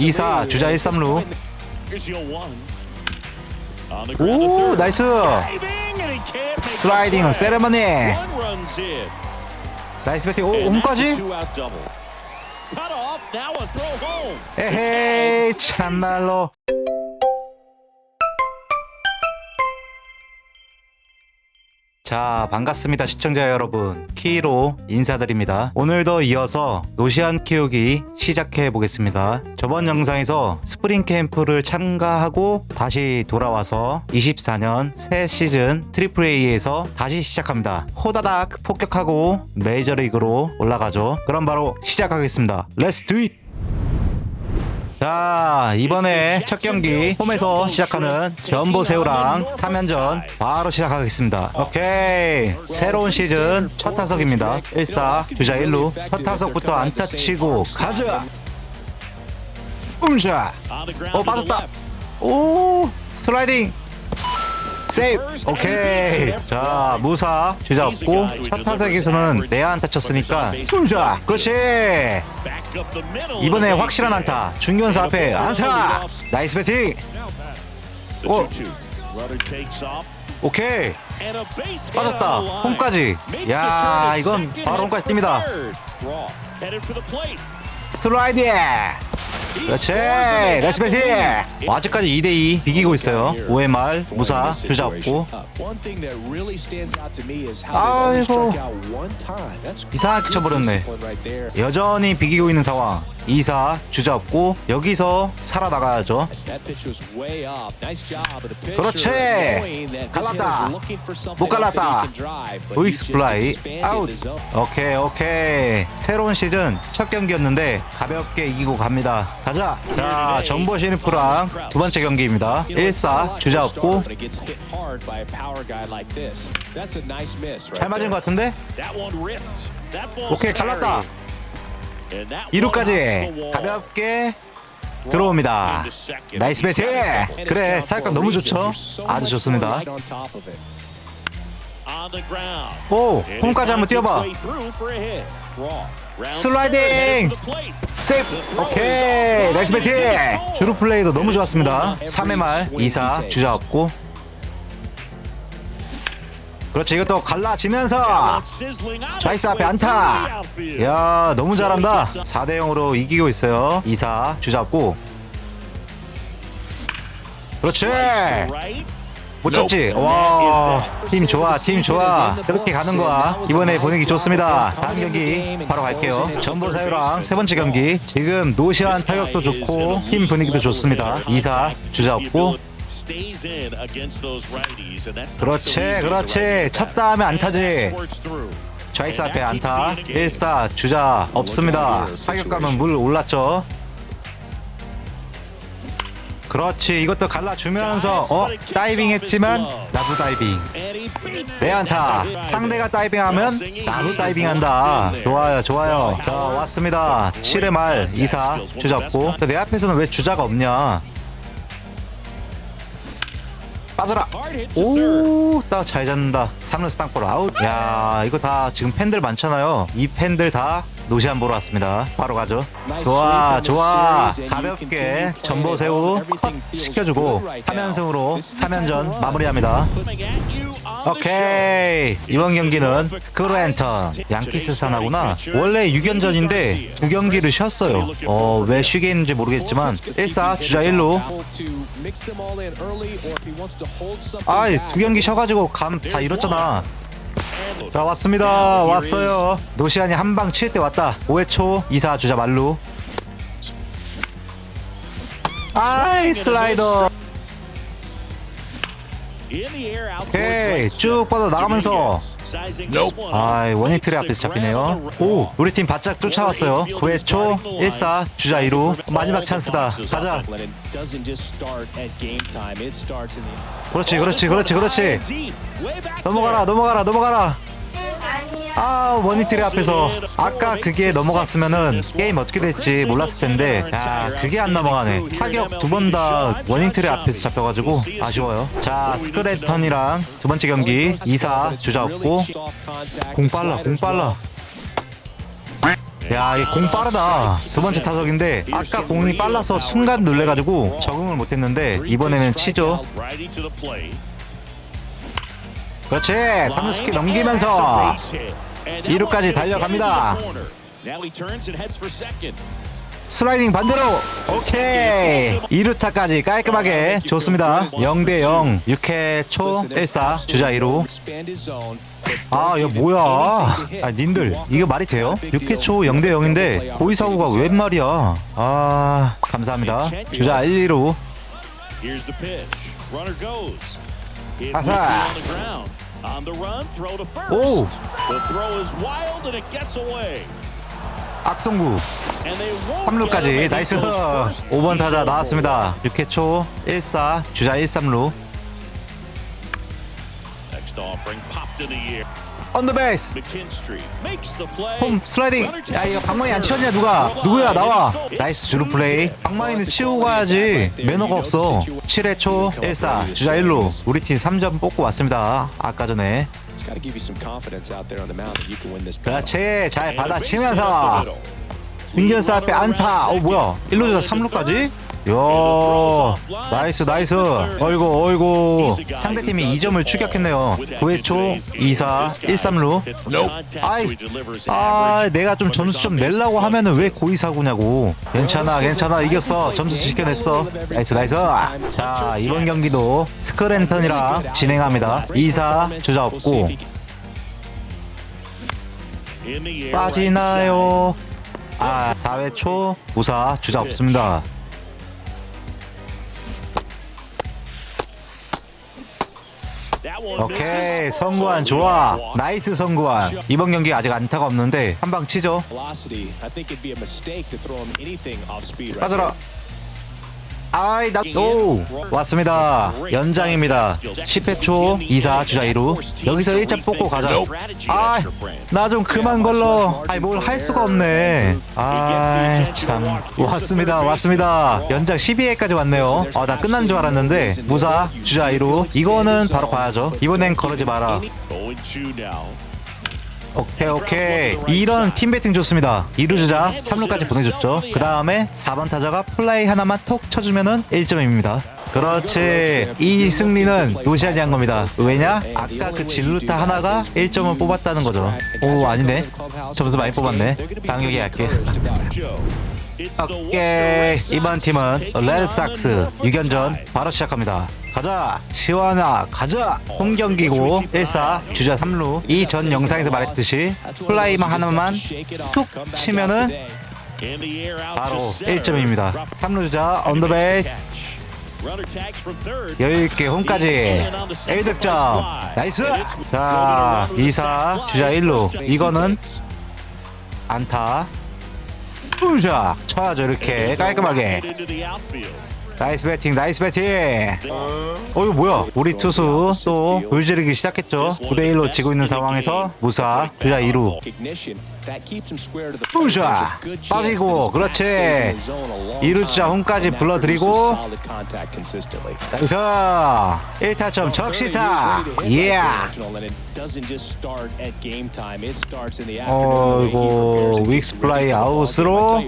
2사 주자 1, 3루. 오 나이스. 슬라이딩은 세레머니. 나이스 배팅. 오 홈까지? 에헤이 참말로 자 반갑습니다 시청자 여러분. 키로 인사드립니다. 오늘도 이어서 노시안 키우기 시작해 보겠습니다. 저번 영상에서 스프링 캠프를 참가하고 다시 돌아와서 24년 새 시즌 트리플 A에서 다시 시작합니다. 호다닥 폭격하고 메이저리그로 올라가죠. 그럼 바로 시작하겠습니다. 두잇 자 이번에 첫 경기 홈에서 시작하는 전보새우랑 3연전 바로 시작하겠습니다. 오케이. 새로운 시즌 첫 타석입니다. 1사 주자 1루. 첫 타석부터 안타 치고 가자. 음샤 어 빠졌다. 오 슬라이딩 세이브 오케이. 자 무사 주자 없고 첫 타석에서는 내야 안타 쳤으니까 음샤 그렇지. 이번에 확실한 안타. 중견수 앞에 안타. 나이스 배팅. 어. 오케이. 빠졌다. 홈까지. 야 이건 바로 홈까지 뜁니다. 슬라이드 그렇지. 나이스 배팅. 아직까지 2대2 비기고 있어요. 5회 말 무사 주자 없고. 아이고. 이상하게 쳐버렸네. 여전히 비기고 있는 상황 2사 주자 없고 여기서 살아나가야죠. 그렇지. 갈랐다. 못 갈랐다. 우익스 플라이 아웃 오케이 오케이. 새로운 시즌 첫 경기였는데 가볍게 이기고 갑니다. 가자. 자 전보 시니프랑 두 번째 경기입니다. 1사 주자 없고. 잘 맞은 것 같은데? 오케이 갈랐다 2루까지 가볍게 들어옵니다. 나이스 배팅 그래 타격감 너무 좋죠? 아주 좋습니다. 오 홈까지 한번 뛰어봐. 슬라이딩. 스텝. 오케이. 나이스 배팅 주루 플레이도 너무 좋았습니다. 3회 말 2사 주자 없고 그렇지 이것도 갈라지면서 좌익스 앞에 안타. 야 너무 잘한다. 4대 0으로 이기고 있어요. 2사 주잡고. 그렇지. 못 잡지? 와팀 좋아 팀 좋아. 그렇게 가는 거야. 이번에 분위기 좋습니다. 다음 경기 바로 갈게요. 전보 사유랑 세 번째 경기. 지금 노시안 타격도 좋고 팀 분위기도 좋습니다. 2사 주잡고 그렇지 그렇지. 쳤다 하면 안타지. 좌익스 앞에 안타. 1사 주자 없습니다. 타격감은 물 올랐죠. 그렇지 이것도 갈라주면서 어? 다이빙 했지만 나도 다이빙. 내 안타. 상대가 다이빙하면 나도 다이빙한다. 좋아요 좋아요. 자 왔습니다. 7회 말 2사 주잡고. 내 앞에서는 왜 주자가 없냐 빠져라. 오딱 잘 잡는다. 3루스 땅볼 아웃. 야 이거 다 지금 팬들 많잖아요. 이 팬들 다 노시안 보러 왔습니다. 바로 가죠. 좋아 좋아. 가볍게 전보새우 컷 시켜주고 3연승으로 3연전 마무리합니다. 오케이. 이번 경기는 스크루앤턴 양키스 산하구나. 원래 6연전인데 두 경기를 쉬었어요. 어 왜 쉬게 했는지 모르겠지만 1사 주자 1루. 아이 두 경기 쉬어가지고 감 다 잃었잖아 자 왔습니다. 왔어요. 노시안이 한 방 칠 때 왔다. 5회 초 2사 주자 말루. 아이 슬라이더. 오케이 쭉 뻗어 나가면서. 아이 원히트리 앞에서 잡히네요. 오 우리 팀 바짝 쫓아왔어요. 9회 초 1사 주자 2루. 마지막 찬스다. 가자. 그렇지 그렇지 그렇지 그렇지. 넘어가라 넘어가라 넘어가라 아 원히트리 앞에서 아까 그게 넘어갔으면은 게임 어떻게 될지 몰랐을 텐데 야 그게 안 넘어가네 타격 두 번 다 원히트리 앞에서 잡혀가지고 아쉬워요 자 스크레턴이랑 두 번째 경기 2사 주자 없고 공 빨라 공 빨라 야, 이 공 빠르다. 두 번째 타석인데 아까 공이 빨라서 순간 놀래가지고 적응을 못했는데 이번에는 치죠. 그렇지. 3루 스키 넘기면서 2루까지 달려갑니다. 슬라이딩 반대로. 오케이. 2루타까지 깔끔하게 좋습니다. 0대0 6회 초 1사 주자 2루. 아 이거 뭐야? 아 님들 이거 말이 돼요? 6회 초 0대0인데 고의사고가 웬 말이야? 아 감사합니다. 주자 1, 2루. Here's the pitch. Runner goes. Hit 아하. On the run, throw to first. 오. The throw is wild and it gets away. 악송구 And they won't 3루까지 get him. 나이스 It goes first. 5번 타자 나왔습니다 6회 초 1사 주자 1, 3루 board. Next offering popped in the air. 언더베이스 McKinstry makes the play. 홈 슬라이딩 야 이거 방망이 안 치웠냐 누가 누구야 나와 나이스 주루 플레이 방망이는 치우고 가야지 매너가 없어 7회 초 1사 주자 1루 우리 팀 3점 뽑고 왔습니다 아까 전에 on the. 그렇지 잘 base the 받아치면서. 중견수 앞에 안타 어 뭐야 1루주자 3루까지 야 나이스 나이스. 어이구 어이구. 상대팀이 2점을 추격했네요. 9회 초 2사 1, 3루. 아이 아 내가 좀 점수 좀 내려고 하면은 왜 고의사구냐고. 괜찮아 괜찮아. 이겼어. 점수 지켜냈어. 나이스 나이스. 자 이번 경기도 스크랜턴이랑 진행합니다. 2사 주자 없고. 빠지나요? 아 4회 초 무사 주자 없습니다 오케이 성구한 좋아 나이스 성구한 이번 경기 아직 안타가 없는데 한 방 치죠 빠져라 아이 나오 왔습니다. 연장입니다. 10회 초 2사 주자 2루. 여기서 1점 뽑고 가자. 아나 좀 그만 걸러. 아이 뭘 할 수가 없네. 아이 참. 왔습니다 왔습니다. 연장 12회까지 왔네요. 어나 끝난 줄 알았는데 무사 주자 2루. 이거는 바로 가야죠. 이번엔 거르지 마라 오케이 오케이. 이런 팀 배팅 좋습니다. 2루 주자 3루까지 보내줬죠. 그 다음에 4번 타자가 플라이 하나만 톡 쳐주면은 1점입니다. 그렇지. 이 승리는 노시안이 한 겁니다. 왜냐? 아까 그 진루타 하나가 1점을 뽑았다는 거죠. 오 아니네. 점수 많이 뽑았네. 당연히 할게 오케이. 이번 팀은 레드삭스 6연전 바로 시작합니다 가자. 시원아 가자. 홈 경기고 1사 주자 3루. 이 전 영상에서 말했듯이 플라이만 하나만 툭 치면은 바로 1점입니다. 3루 주자 언더베이스 여유있게 홈까지. 1득점. 나이스. 자 2사 주자 1루. 이거는 안타. 자. 쳐야죠 이렇게 깔끔하게 나이스 배팅 나이스 배팅 어 이거 뭐야 우리 투수 또 불지르기 시작했죠 9대1로 지고 있는 상황에서 무사 주자 2루 Recognition, that keeps him square to the 푸샤 plate. There's a good chance 빠지고 그렇지 the zone a long 이루 주자 time, 홈까지 consistently. 나이스 1타점 적시타 예 and 윅스 플라이 아웃으로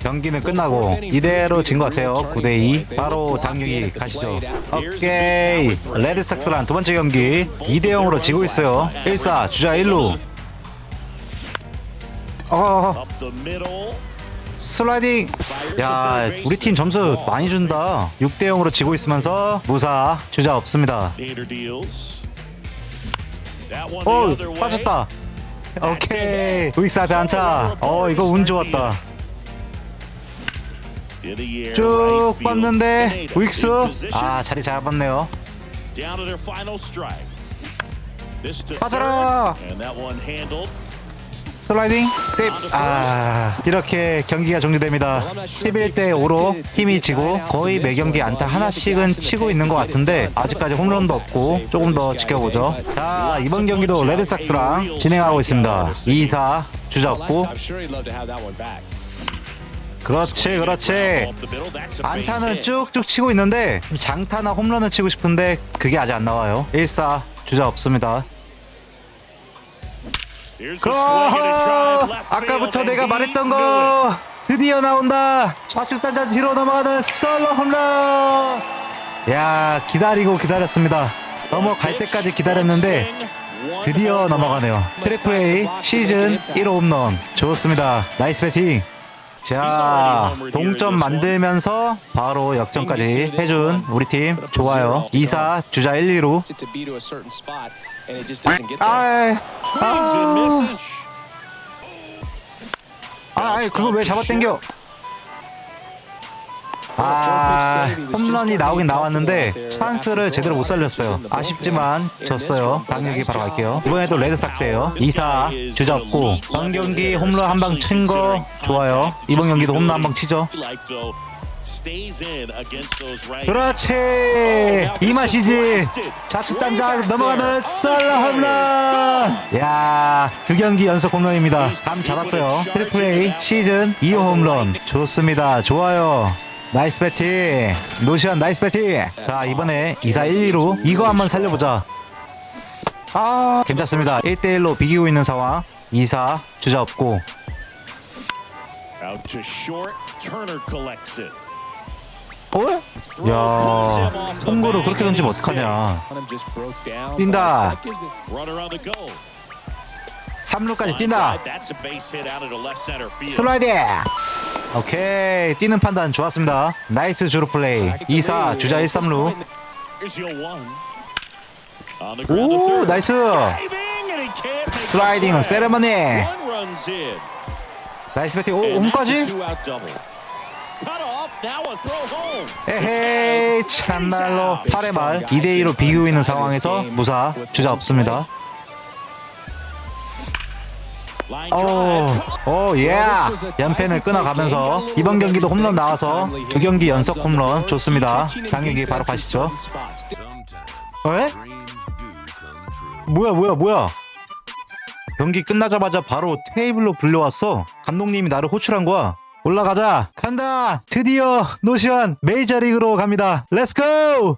경기는 끝나고 이대로 진 것 같아요. 9대2 바로 경기 가시죠. 오케이. 레드삭스랑 두 번째 경기 2대0으로 지고 있어요. 1사 주자 1루. 어 슬라이딩. 야 우리 팀 점수 많이 준다. 6대0으로 지고 있으면서 무사 주자 없습니다. 어 빠졌다. 오케이. 앞에 안타. 어 이거 운 좋았다 쭉 뻗는데 윅스 아 자리 잘 봤네요. 빠져라. 슬라이딩 세이프. 아 이렇게 경기가 종료됩니다. 11대 5로 팀이 지고 거의 매 경기 안타 하나씩은 치고 있는 것 같은데 아직까지 홈런도 없고 조금 더 지켜보죠. 자 이번 경기도 레드삭스랑 진행하고 있습니다. 2사 주자 없고 그렇지 그렇지 안타는 쭉쭉 치고 있는데 장타나 홈런을 치고 싶은데 그게 아직 안 나와요 1사 주자 없습니다 left 아까부터 내가 말했던. 거 드디어 나온다. 좌측 단자 뒤로 넘어가는 솔로 홈런. 야 기다리고 기다렸습니다. 넘어갈 때까지 기다렸는데 드디어 넘어가네요. 트리플 A 시즌 1호 홈런 좋습니다. 나이스 배팅. 자 동점 만들면서 바로 역전까지 해준 우리 팀 좋아요. 2사 주자 1, 2루. To be to a certain spot, and it just doesn't get there. 아, 아. 아, 아이, 그거 왜 잡아당겨? 아, 홈런이 나오긴 나왔는데 찬스를 제대로 못 살렸어요. 아쉽지만 졌어요. 당력이 바로 갈게요. 이번에도 레드스탁스예요. 2사 주자 없고 번 경기 홈런 한 방 친 거 좋아요. 이번 경기도 홈런 한 방 치죠. 그렇지. 이 맛이지. 좌측 담장 넘어가는 솔로 홈런. 야두 경기 연속 홈런입니다. 감 잡았어요. 트리플 A 시즌 2호 홈런. 좋습니다. 좋아요 나이스 배팅 노시안 나이스 배팅 자 이번에 2사 1, 2로 이거 한번 살려보자 아 괜찮습니다 1대1로 비기고 있는 상황 2사 주자 없고. 어? 야 송구를 그렇게 던지면 어떡하냐. 뛴다. That gives it- Runner on the goal. 3루까지 Line 뛴다. 슬라이딩 오케이 뛰는 판단 좋았습니다 나이스 주루 플레이 2사 주자 1, 3루 Here's your one. On the ground to 오. 나이스 play. 세레머니. 나이스 배팅 오 홈까지. 에헤이 참말로 8회 말 2대2로 비기고 있는 상황에서 무사 주자 없습니다. 오 오 예. 연패는 끊어가면서 이번 경기도 홈런 나와서 두 경기 연속 홈런. 좋습니다. 당연히 바로 가시죠. 에? 뭐야 뭐야 뭐야? 경기 끝나자마자 바로 테이블로 불려왔어. 감독님이 나를 호출한 거야. 올라가자. 간다. 드디어 노시안 메이저리그로 갑니다. 렛츠고